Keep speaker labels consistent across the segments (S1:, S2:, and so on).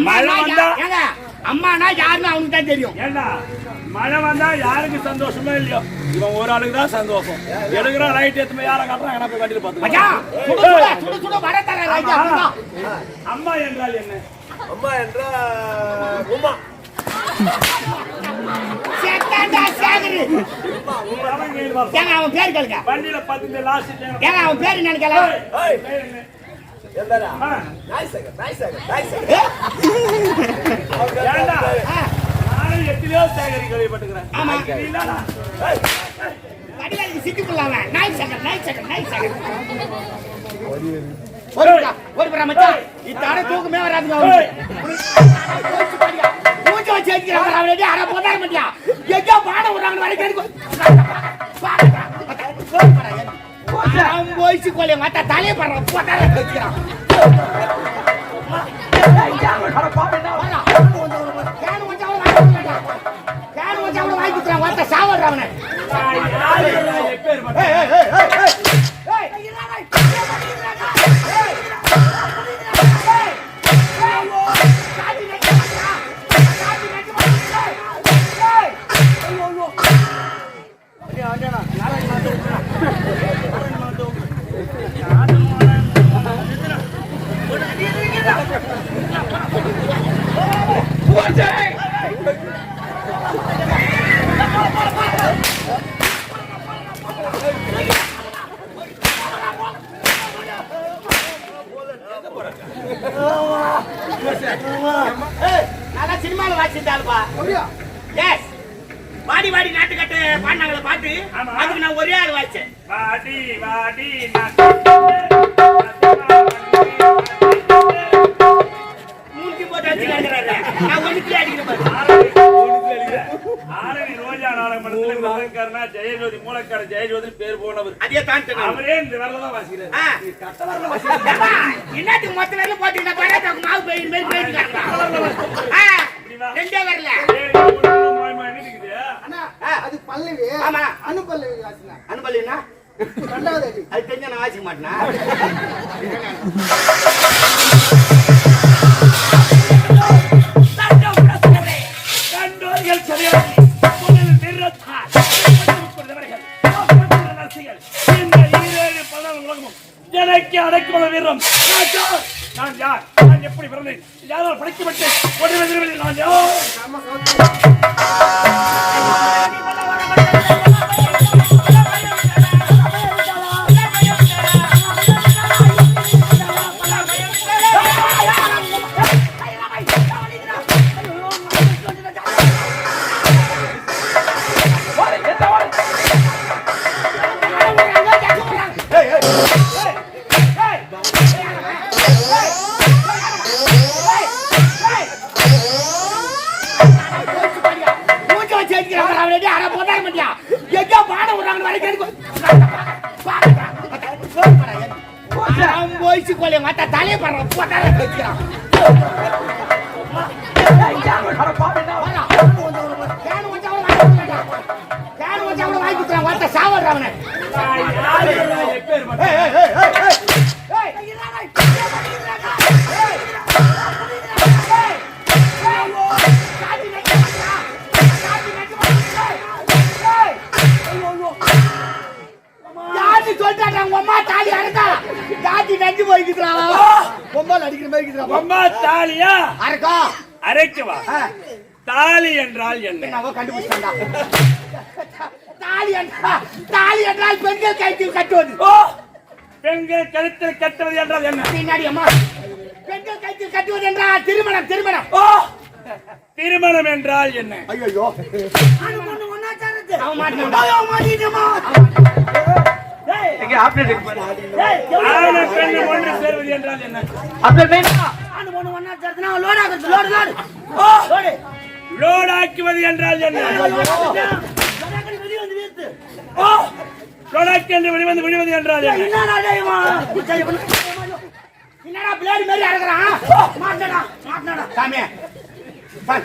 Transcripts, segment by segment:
S1: மழை வந்தா-
S2: அம்மானா யாருன்னு அவனுக்கு தான் தெரியும்.
S1: ஏண்டா? மழை வந்தா யாருக்கு சந்தோஷமே இல்லையோ? இவன் ஒரு ஆளுக்கு தான் சந்தோஷம். எடுக்கிற லைட் எத்தனை யாரை காட்டுறான்? எங்கன்னா போய் பார்த்து. அம்மா என்றால் என்ன?
S3: அம்மா உமா.
S1: அவன்
S2: பேர் கேளுங்க. அவன் பேர் என்னன்னு
S3: நாய் சேகர் நாய் சேகர்
S1: ஏண்டா நானும் எத்தனையோ சேகரி கேள்விப்பட்டுக்கிறேன்
S2: ஆமா.
S1: நீ இல்லடா.
S2: வடிவேலுக்கு சிக்கிக்குள்ளாங்க நாய் சேகர் நாய் சேகர் நாய் சேகர் ஒரு ஒரு புறா மச்சான் இத்தாட தூக்கமே வராதுங்க அவனுக்கு மூச்சு வச்சு வச்சுக்கிறாங்க அவனே அரை போதார மாட்டியா எங்கேயோ பாட விடுறாங்க வரைக்கும் அவன் போயிச்சு கொள்ளைய மாட்டா தலையை படுறான் போட்டார வச்சுக்கிறான் கேனு அதுக்கு நான் ஒரே ஆள் வாய்ச்சேன்
S1: வாடி வாடி நான்
S2: மூஞ்சி போட்டு அடிச்சுக்கிறாங்க நான் ஒண்ணுக்கே அடிக்கிற பாரு
S1: ஆரணி ரோஜா நாடகம் படத்துல முதல்கர்ணா ஜெயஜோதி மூலக்கார ஜெயஜோதி பேர் போனவர்
S2: அதே தாண்டி
S1: அவரே இந்த வரல தான் வாசிக்கிறார்.
S2: என்னத்துக்கு மொத்த வரல மாவு மேல் போயிட்டு கிடக்குறான். ஆ, ரெண்டே வரல ஆ,
S4: அது பல்லவி.
S2: ஆமா.
S4: அனு பல்லவி வாசினா ரெண்டாவது அடி.
S2: அது தெரிஞ்சா நான் வாசிக்க மாட்டேனா?
S1: எனக்கு அடக்குமத வீரம் நான் யார்? நான் யார் நான் எப்படி பிறந்தேன்? யாரால் படைக்கப்பட்டேன்? நான் யார்?
S2: மூஞ்ச போதார மாட்டியா எங்கேயோ பாட விடுறாங்க வரைக்கும் அவன் போயிச்சு கொள்ளைய மாட்டா தலையை படுறான் போட்டார வச்சுக்கிறான் கேனு பொம்பால் அடிக்கிற மாதிரி.
S1: அம்மா தாலியா?
S2: அறுக்கா
S1: அரைக்கவா. தாலி என்றால் என்ன?
S2: என்னவோ கண்டுபிடிச்சாண்டா தாலி என்றால் தாலி என்றால் பெண்கள் கைத்தில் கட்டுவது.
S1: ஓ பெண்கள் கழுத்தில் கட்டுவது என்றால் என்ன?
S2: பின்னாடி அம்மா. பெண்கள் கைத்தில் கட்டுவது என்றால் திருமணம் திருமணம்.
S1: ஓ திருமணம் என்றால் என்ன?
S2: ஐயோ அவன் மாட்டினான்டா.
S1: ஆணும் பெண்ணும் ஒன்று சேர்வது என்றால் என்ன? லோடாக்குவது என்றால் என்ன? ஓ. லோடாக்கு என்று வெளிவந்து விழுவது என்றால் என்ன?
S2: என்னடா பிளேடு மாதிரி அடக்குறான் மாட்டடா மாட்டடா சாமி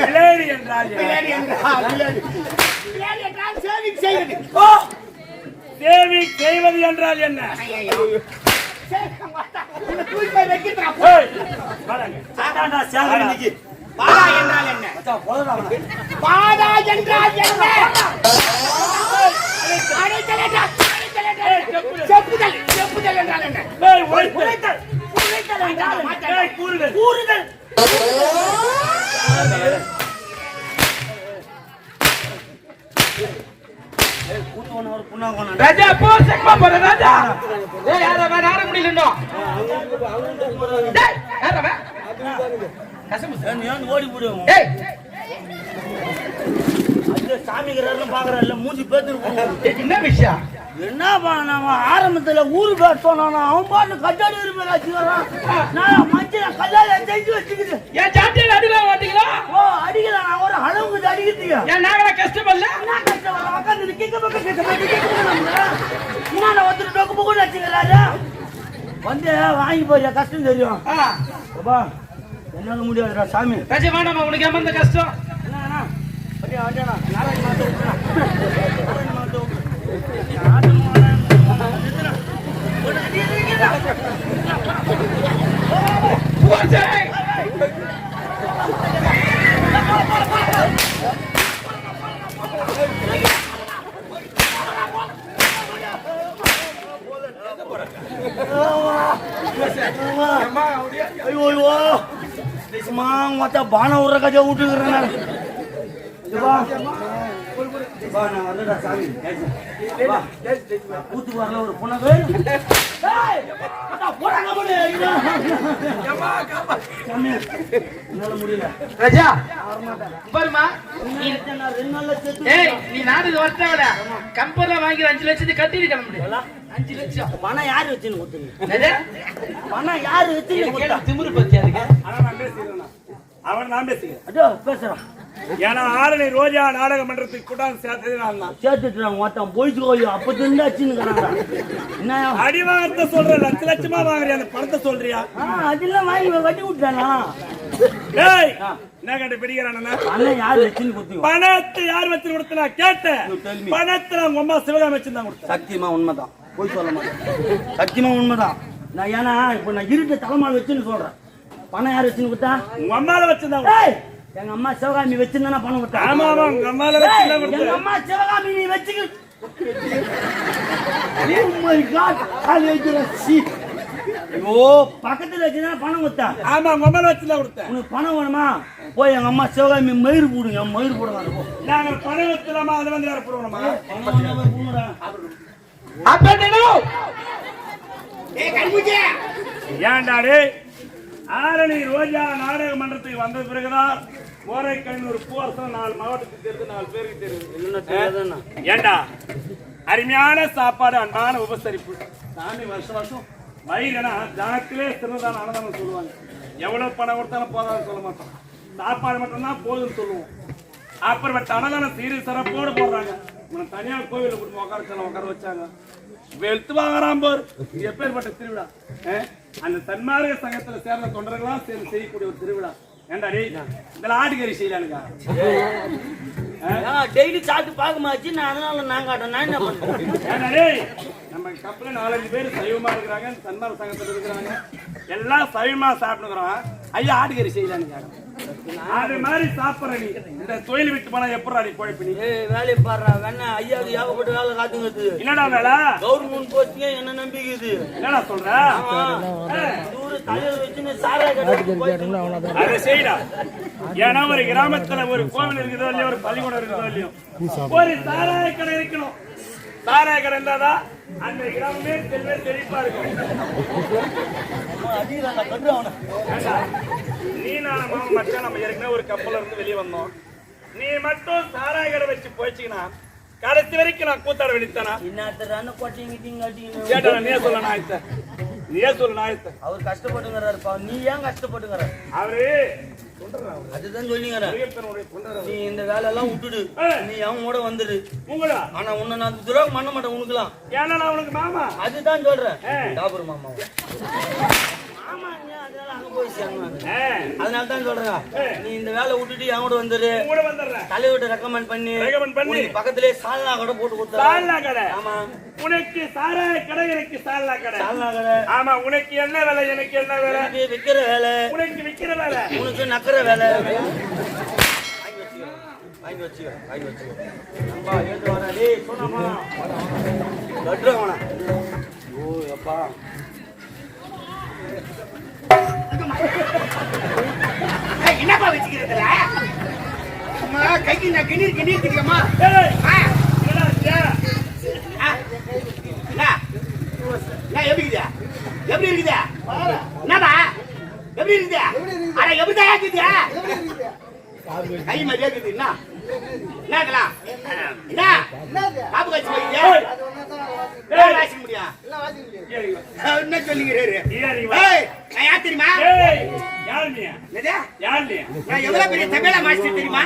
S1: பிளேடு என்றால் என்ன?
S2: பிளேடு என்றால் பிளேடு. என்றால் சேவிங் செய்வது.
S1: ஓ. தேவி செய்வது என்றால் என்ன.
S2: பாடா என்றால் என்ன. பாடா என்றால் என்ன? செப்புதல் என்றால்
S1: உழைத்தல்.
S2: உழைத்தல் என்றால்
S1: கூறுதல்.
S2: கூறுதல். ராஜா போ செக்மா போற ராஜா. ஏய் யார வேற யார முடியல இன்னும். டேய் யார வே.
S5: ஏன் நீ ஏன் ஓடி போடுவோம்?
S2: டேய்
S5: அது சாமிக்கிறாருன்னு பாக்குறல்ல மூஞ்சி பேத்துட்டு
S2: என்ன விஷயம்?
S5: என்ன பண்ண ஆரம்பத்துல ஊரு பேர் சொன்னானா அவன் பாட்டு கட்டாடி இருப்பேன் வச்சுக்கிறான் நான் மஞ்சள் கல்லால செஞ்சு வச்சுக்கிது
S2: ஏன் சாட்டியில் அடிவே மாட்டீங்களா
S5: ஓ அடிக்கல நான் ஒரு அளவுக்கு அடிக்கிறதுக்கு
S2: ஏன் நாங்கள கஷ்டப்படல
S5: என்ன கஷ்டம் வரும்? உக்காந்துட்டு கிக்கு பக்கம் கிக்கு பக்கம் கிக்கு பக்கம். முன்னால ஒருத்தர் டொக்கு புக்குன்னு வச்சுக்கிறாரு. வந்து வாங்கி போறியா கஷ்டம் தெரியும் அப்பா என்னால முடியாதுடா சாமி
S2: ராஜா வேணாமா உனக்கு ஏமா இந்த கஷ்டம்
S5: என்ன அண்ணா? அப்படியே வாங்கியாண்ணா. நாராயண மாத்த ஐயோ ஐயோ சும்மா மொத்த பானை விடுற கதையை விட்டுக்கிறேன் நான். வா. நான் வரலடா சாமி. வா. வரல ஒரு புனகு.
S2: ராஜா. பாருமா
S5: நீ
S2: நாடு வரட்டவல கம்பர்ல வாங்கி அஞ்சு லட்சத்துக்கு கட்டிட்டு கிளம்பு. அஞ்சு லட்சம்.
S5: பணம் யாரு வச்சுன்னு கொடுத்தீங்க?
S2: என்னது?
S5: பணம் யாரு கொடுத்தா?
S2: திமிரு பத்தி அதுக்கு
S1: அவன் நான் பேசுகிறேன்
S5: அதோ பேசுறான்
S1: ஏன்னா ஆரணி ரோஜா நாடக மன்றத்துக்கு கூட்டாந்து சேர்த்தது நான் தான்.
S5: சேர்த்துட்டுறான் மொத்தம் போயிட்டு கோயில் அப்ப இருந்து வச்சுன்னு என்ன?
S1: அடி வாங்கறத சொல்ற லட்ச லட்சமா வாங்குறியா? அந்த பணத்தை சொல்றியா?
S5: ஆ, அதெல்லாம் வாங்கி வட்டி விட்டானா
S1: டேய் என்ன கண்டு பிடிக்கிறானா
S5: பணம் யாரு வச்சுன்னு கொடுத்தீங்க?
S1: பணத்தை யார் வச்சு கொடுத்தா? கேட்டேன். பணத்தை உங்க அம்மா சிவகாமி வச்சு தான் கொடுத்தேன்.
S5: சத்தியமா உண்மைதான். போய் சொல்ல மாட்டேன். சத்தியமா உண்மைதான். நான் ஏன்னா இப்போ நான் இருட்டு தலைமால் வச்சுன்னு சொல்றேன். பணம் யார் வச்சுன்னு கொடுத்தா?
S1: உங்க அம்மால வச்சு
S5: ஏய், எங்க அம்மா சிவகாமி வச்சிருந்தா பணம் கொடுத்தா?
S1: ஆமா ஆமா உங்க அம்மால வச்சு
S5: ஏய்,
S1: தான்
S5: எங்க அம்மா சிவகாமி நீ வச்சுக்க. Oh my God. ஐயோ. பக்கத்துல வச்சுதான் பணம் கொடுத்தா?
S1: ஆமா உங்க அம்மால வச்சு தான் கொடுத்தேன்
S5: உனக்கு பணம் வேணுமா? போய் எங்க அம்மா சிவகாமி மயிர் போடுங்க மயிர் போடுவாங்க.
S1: நாங்க பணம் வச்சுலாமா அதை வந்து வேற போடுவோமா.
S2: அப்ப
S1: ஏன்டா டேய்? ஆரணி ரோஜா நாடக மன்றத்துக்கு வந்த பிறகுதான் கோரைக்கண் ஒரு நாலு மாவட்டத்துக்கு தெரியுது நாலு பேருக்கு
S5: தெரியாதுன்னா?
S1: ஏண்டா? அருமையான சாப்பாடு அன்பான உபசரிப்பு. சாமி வருஷம் வருஷம் வயிறுனா ஜனத்திலே சிறந்ததான அன்னதானம் சொல்லுவாங்க. எவ்வளவு பணம் கொடுத்தாலும் போதான்னு சொல்ல மாட்டோம். சாப்பாடு மட்டும்தான் போதும்னு சொல்லுவோம். அப்புறமேட்டு அன்னதானம் சீரி சிறப்போடு போடுறாங்க. உன்னை தனியா கோவில கொடுத்து உட்கார உட்கார வச்சாங்க. வெளுத்து வாங்குறான் போர். எப்பேற்பட்ட திருவிழா? அந்த தன்மார்க்க சங்கத்துல சேர்ந்த தொண்டர்களாம் சேர்ந்து செய்யக்கூடிய ஒரு திருவிழா. ஏண்டா டேய் இதுல ஆட்டுக்கறி செய்யலானுக்கா
S5: டெய்லி சாப்பிட்டு பார்க்க மாச்சு நான் அதனால நான் காட்டேன் நான் என்ன
S1: ஏண்டா டேய், நம்ம கப்பல நாலஞ்சு பேர் சைவமா இருக்கிறாங்க தன்மார் சங்கத்துல இருக்கிறாங்க. எல்லாம் சைவமா சாப்பிட்டுக்கிறோம். ஐயா ஆட்டுக்கறி செய்யலான்னு அது மாதிரி சாப்பிடுற நீ. இந்த தொழில் விட்டு போனா எப்படா நீ குழப்பி நீ?
S5: ஏய் வேலையை பாடுறா வேணா ஐயா அது ஏகப்பட்ட வேலை காத்துங்கிறது
S1: என்னடா வேலை?
S5: கவர்மெண்ட் போஸ்டிங்க என்ன நம்பிக்குது
S1: என்னடா சொல்ற? அதை செய்யடா ஏன்னா ஒரு கிராமத்துல ஒரு கோவில் இருக்குதோ இல்லையோ ஒரு பள்ளிக்கூடம் இருக்குதோ இல்லையோ ஒரு சாராய கடை இருக்கணும். சாராய கடை இருந்தாதான் அந்த கிராமமே செல்வே செழிப்பா இருக்கும். நீ நான் மாமா மச்சான் நம்ம ஏற்கனவே ஒரு கப்பல்ல இருந்து வெளியே வந்தோம். நீ மட்டும் சாராய கடை வச்சு போயிடுச்சுன்னா கடைசி வரைக்கும் நான் கூத்தாட வெளித்தானா
S5: இன்னொருத்தர் கொட்டிங்க கிட்டிங்க கட்டிங்க
S1: கேட்டா நீயே சொல்ல நான் ஆயத்த நீயே சொல்ல நான் ஆயத்த
S5: அவர் கஷ்டப்பட்டுங்கிறாருப்பா நீ ஏன் கஷ்டப்பட்டுங்கிற?
S1: அவரு
S5: அதுதான்
S1: தொண்டர்
S5: நீ இந்த வேலையெல்லாம் விட்டுடு.
S1: ஏய்.
S5: நீ அவன் கூட வந்துடு.
S1: உங்களா?
S5: ஆனா உன்னை நான் துரோகம் பண்ண மாட்டேன் உனக்குலாம்.
S1: ஏன்னா நான் உனக்கு மாமா.
S5: அதுதான் சொல்றேன். டாபர் மாமா. அங்க போய் சேரணும்
S1: ஆ,
S5: அதனால தான் சொல்றேன் நீ இந்த வேலை விட்டுட்டு என் கூட வந்துரு.
S1: கூட வந்துடுறேன்.
S5: தலைவிட்ட ரெக்கமெண்ட் பண்ணி.
S1: பண்ணி.
S5: உனக்கு பக்கத்திலே சால்னா கூட போட்டு கொடுத்தா
S1: சால்னா கடை.
S5: ஆமா.
S1: உனக்கு சாராய கடை எனக்கு சால்னா கடை.
S5: சால்னா கடை.
S1: ஆமா உனக்கு என்ன வேலை எனக்கு என்ன வேலை?
S5: உனக்கு விக்கிற வேலை.
S1: உனக்கு விக்கிற வேலை.
S5: உனக்கு நக்கிற வேலை. வாங்கி வச்சுக்கோ. வாங்கி வச்சுக்கோ நம்பா ஏத்து வரா டேய் சொன்னமா? கட்டுறவனா ஓ அப்பா.
S2: என்னப்பா வச்சுக்கிறதுல அம்மா கைக்கு நான் கிணீர் கிணீர்
S1: என்னடா?
S2: என்ன, எப்படி இருக்குதா? என்னப்பா? எப்படி இருக்குதா? அட?
S4: எப்படி இருக்குது?
S2: கை மாதிரியே இருக்குது, என்ன? என்ன இதெல்லாம்? என்ன? காப்பு காய்ச்சி வாசிக்க. அஹ், என்ன சொல்லிக்கிறாரு? நான் யார் தெரியுமா?
S1: யார் நீ?
S2: என்னது?
S1: யார் நீ?
S2: நான் எவ்வளவு பெரிய தபேலா மாஸ்டர் தெரியுமா?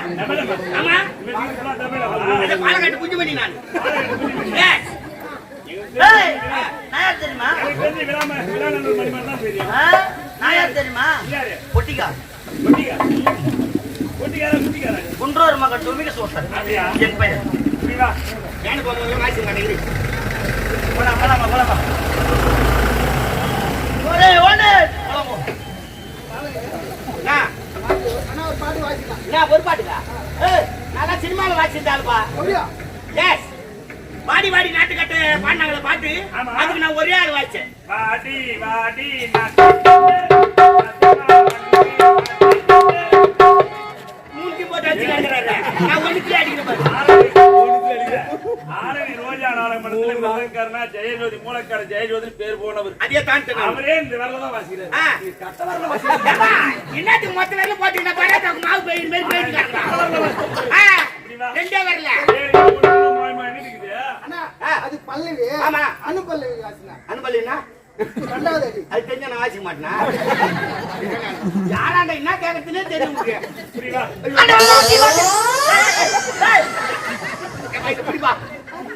S2: ஆமா. பாலக்காட்டு. Yes.
S5: ஏய் நான் யார் தெரியுமா? பொட்டிக்கா
S1: குட்டிக்கார. குட்டிக்கார, குட்டிக்கார.
S5: குன்றோர் மகன் துமிக சோசர்? என் பெயர்
S1: இப்படி வா.
S2: எனக்கு ஒரு.
S5: போலாம் போலாமா போலாமா
S4: பாட்டு
S2: என்ன, ஒரு பாட்டுக்கா? ஏய், நான் வாசிச்சிருந்தாளுப்பா.
S4: அப்படியா?
S2: Yes. வாடி வாடி நாட்டுக்கட்டு பாடினாங்களே பாட்டு
S1: ஆமா.
S2: அதுக்கு நான் ஒரே ஆள் வாய்ச்சேன்
S1: வாடி, வாடி, நான்
S2: மூஞ்சி போட்டு அடிச்சுக்கிறாரு நான் அடிக்கிற
S1: முதல்காரனா ஜெயஜோதி மூலக்கார ஜெயஜோதி பேர் போனவர்.
S2: அதே தாண்டி.
S1: அவரே இந்த வரல தான் வாசிக்கிறார்.
S2: என்னத்துக்கு மொத்த போட்டீங்கன்னா மாவு ரெண்டே.
S4: அது பல்லவி.
S2: ஆமா.
S4: அனு பல்லவி வாசினா அடி.
S2: அது தெரிஞ்ச நான் வாசிக்க மாட்டேனா? யாராண்ட என்ன கேட்கறதுனே தெரியும்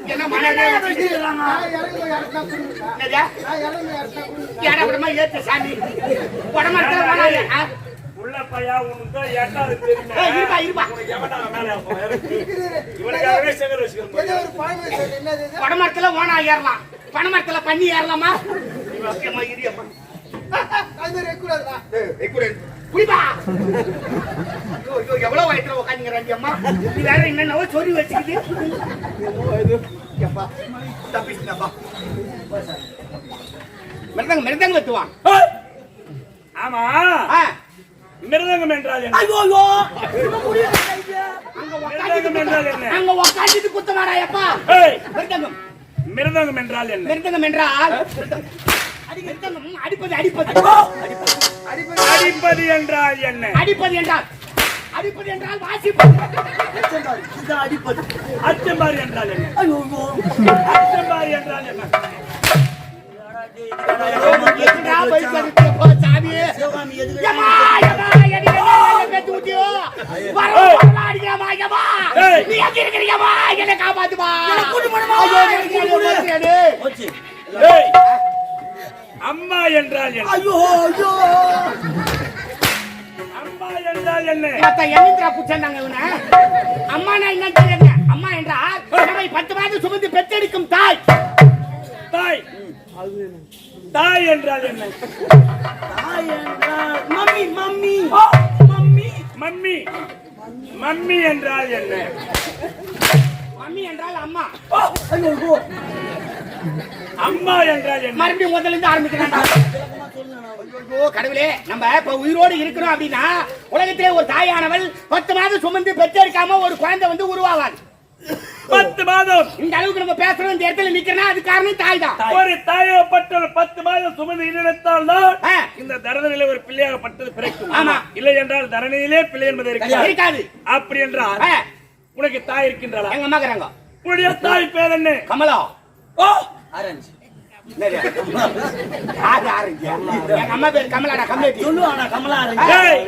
S2: என்ன ஏத்து சாமி உடம்பு ஆ?
S1: உள்ள பையா உனக்கு எட்டாவது தெரியுமே.
S2: இருப்பா, இருப்பா.
S1: மேல? இவனுக்காகவே வச்சுக்கணும்
S2: ஓனா ஏறலாம் பனைமரத்துல பண்ணி ஏறலாமா அம்மா, இரு அம்மா.
S4: அது மாதிரி வைக்கக்கூடாதுண்ணா.
S2: ஏய், வைக்கூட. புடிப்பா. ஐயோ, நீ வேற என்னென்னவோ சொல்லி வச்சுக்கிட்டு தப்பிச்சுட்டப்பா. மிருதங்க மிருதங்க!
S1: ஆமா. மிருதங்கம் என்றால் என்ன
S2: ஐயோ. அங்க
S1: மிருதங்கம் என்றால்
S2: உக்காந்துட்டு
S1: என்ன?
S2: அங்க உக்காந்துட்டு குத்தமாடா எப்பா! மிருதங்கம்
S1: மிருதங்கம் என்றால் என்ன
S2: மிருதங்கம் என்றால் அடிப்பது அடிப்பது
S1: அடிப்பது என்றால் என்ன
S2: அடிப்பது என்றால் அடிப்பது என்றால் வாசிப்பது.
S5: இதுதான் அடிப்பது.
S1: அச்சம்பாரி என்றால் என்ன?
S5: ஐயோ
S1: அச்சம்பாரி என்றால் என்ன! அம்மா என்றால்
S5: ஐயோ ஐயோ.
S1: அம்மா என்றால் என்ன?
S2: மத்த குச்சந்தாங்க இவனை? அம்மா நான் என்ன தெரியுங்க அம்மா என்றால் நம்மை பத்து மாதம் சுமந்து பெற்றெடுக்கும் தாய்.
S1: தாய். தாய் என்றால் என்ன?
S5: தாய் என்றால் mummy mummy.
S1: Mummy. Mummy. Mummy என்றால் என்ன?
S2: மம்மி என்றால் அம்மா.
S5: ஐயோ.
S1: அம்மா என்றால்
S2: மறுபடியும் முதல்ல இருந்து ஆரம்பிக்கிறான் ஐயோ கடவுளே நம்ம இப்ப உயிரோடு இருக்கிறோம் அப்படின்னா உலகத்திலே ஒரு தாயானவள் பத்து மாதம் சுமந்து பெற்றெடுக்காம ஒரு குழந்தை வந்து உருவாவாது
S1: பத்து மாதம்.
S2: இந்த அளவுக்கு நம்ம பேசுறோம் இந்த இடத்துல நிக்கிறோம்னா அது காரணம் தாய். தான்
S1: ஒரு தாயப்பட்ட பத்து மாதம் சுமந்து இணைத்தால் தான். இந்த தரணியிலே ஒரு பிள்ளையாகப்பட்டது பிறக்கும்.
S2: ஆமா.
S1: இல்லை என்றால் தரணியிலே பிள்ளை என்பது இருக்காது
S2: இருக்காது.
S1: அப்படி என்றால் உனக்கு தாய் இருக்கின்றாளா
S2: எங்க அம்மா இருக்கிறாங்க.
S1: உன்னுடைய தாய் பேர் என்ன?
S2: கமலா.
S1: ஓ!
S5: ஆரஞ்சு.
S2: அம்மா பேர் கமலாடா
S5: கமலா ஆரஞ்சு?
S1: ஏய்!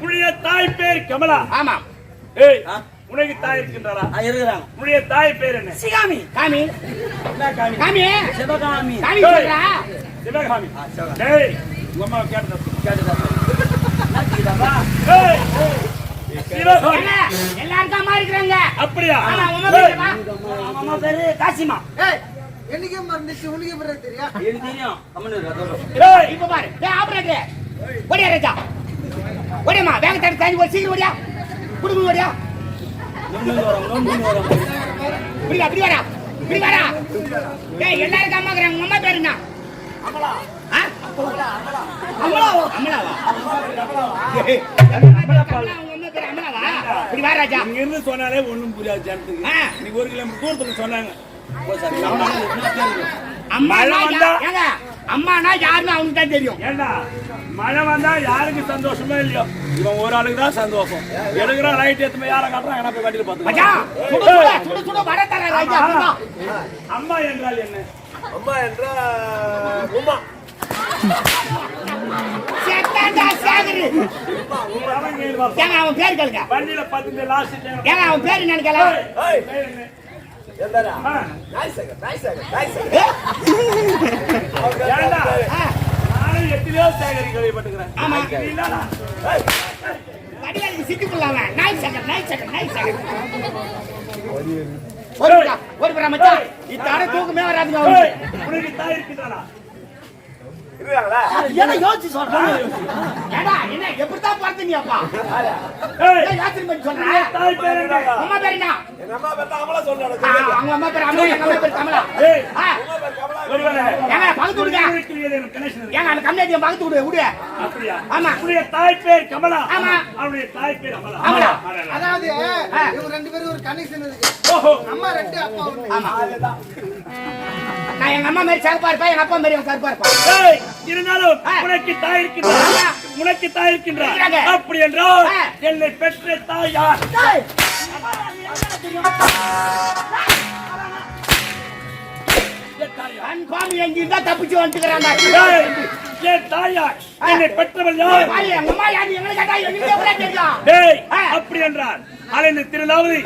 S1: உன்னுடைய தாய் பேர் கமலா.
S2: ஆமா.
S1: ஏய்? உனக்கு தாய் இருக்கின்றாளா?
S5: ஆ, இருக்கிறாங்க.
S1: உன்னுடைய தாய் பேர் என்ன?
S5: சிகாமி.
S2: காமி.
S5: காமி?
S2: காமி.
S5: சிவகாமி.
S2: காமி சொல்றா.
S1: சிவகாமி. டேய் உங்க அம்மா கேட்டதா
S2: எல்லாருக்கும் இருக்கிறாங்க.
S1: அப்படியா?
S5: அம்மா பேரு காசிமா.
S4: ஏய், என்னைக்கே மறந்துச்சு உனக்கு எப்படி தெரியா?
S5: எனக்கு தெரியும்.
S1: ஏய்,
S2: இப்ப பாரு. ஏய் ஆபரேட்டர். ஓடியா ராஜா. ஓடியாமா வேக தண்ணி தண்ணி ஒரு சீக்கிரம் ஓடியா. குடும்பம் ஓடியா. இப்படி வா, இப்படி வாடா இப்படி வாடா ஏய் எல்லாருக்கும் அம்மா இருக்கிறாங்க உங்க அம்மா பேரு என்ன? ஆ? அமலாவா? அமலாவா ஏய், அமலா, உங்க அம்மா பேரு அமலாவா? இப்படி வா ராஜா?
S1: இங்க இருந்து சொன்னாலே ஒண்ணும் புரியாது ஜனத்துக்கு. இன்னைக்கு ஒரு கிலோமீட்டர் தூரத்துல சொன்னாங்க.
S2: அம்மானா யாருன்னு அவனுக்கு தான் தெரியும்.
S1: ஏண்டா? மழை வந்தா யாருக்கு சந்தோஷமே இல்லையோ? இவன் ஒரு ஆளுக்கு தான் சந்தோஷம். எடுக்கிறான் லைட் எடுத்து யாரை காட்டுறான்? பார்த்து
S2: ராஜா அப்படின்னா.
S1: அம்மா என்றால் என்ன?
S3: அம்மா உமா.
S1: அவன்
S2: பேர் கேளுங்க.
S1: வண்டியில பார்த்து லாஸ்ட்
S2: ஏங்க அவன் பேர் என்னன்னு கேளு.
S1: எத்தனையோ சேகரி கேள்விப்பட்டுக்கிறேன்
S2: ஆமா. சிட்டி புள்ளாங்க நாய் சேகர் நாய் சேகர் நாய் சேகர் ஒரு புறா, ஒரு மச்சான் இத்தாட தூக்கமே வராதுங்க
S1: ஏய்,
S2: அவனுக்கு
S1: உனக்கு தாய் இருக்குதாடா?
S3: இருக்காங்களா
S5: ஏன்னா யோசிச்சு சொல்றேன்
S2: ஏடா என்ன
S1: ஏய்,
S2: ஏய் யாத்திரை பண்ணி சொல்றேன்
S1: தாய் பேர் என்ன?
S2: அம்மா பேர் என்ன?
S3: எங்க அம்மா பேர் அமலா சொல்றாங்க.
S2: அவங்க அம்மா பேர் எங்க அம்மா கமலா. ஏங்க பக்கத்து விடுங்க. ஏங்க அந்த கம்யூனிட்டியை பக்கத்து விடு விடு
S1: அப்படியா?
S2: ஆமா.
S1: உன்னுடைய தாய் பேர் கமலா.
S2: ஆமா.
S1: அவனுடைய தாய் பேர் அமலா.
S2: அமலா.
S4: அதாவது இவங்க ரெண்டு பேரும் ஒரு கனெக்ஷன் இருக்கு.
S1: ஓஹோ.
S4: அம்மா ரெண்டு அப்பா ஒண்ணு.
S2: ஆமா. நான் எங்க அம்மா மாதிரி சிறப்பா இருப்பேன் எங்க அப்பா மாதிரி கருப்பா இருப்பான்
S1: இருந்தாலும். உனக்கு தாய் இருக்கின்றார். உனக்கு தாய் இருக்கின்றார். அப்படி என்றால். என்னை பெற்ற தாய்? யார் என்
S2: பாம்பு எங்கிருந்தா தப்பிச்சு வந்துக்கிறாங்க.
S1: என் என்னை பெற்றவள் யார். அப்படி என்றால் அலைந்து திருநாவதி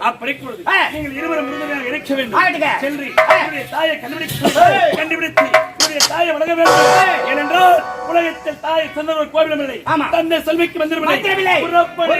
S1: அப்படி கூடாது. நீங்கள் இருவரும். வேண்டும்.
S2: ஆ.
S1: உன்னுடைய தாயை கண்டுபிடித்து கண்டுபிடித்து தாயை வழங்க வேண்டும். ஏனென்றால் உலகத்தில் தாயை சொந்த ஒரு கோவிலும் இல்லை. தந்தை செல்விக்கு.
S2: புறப்படு.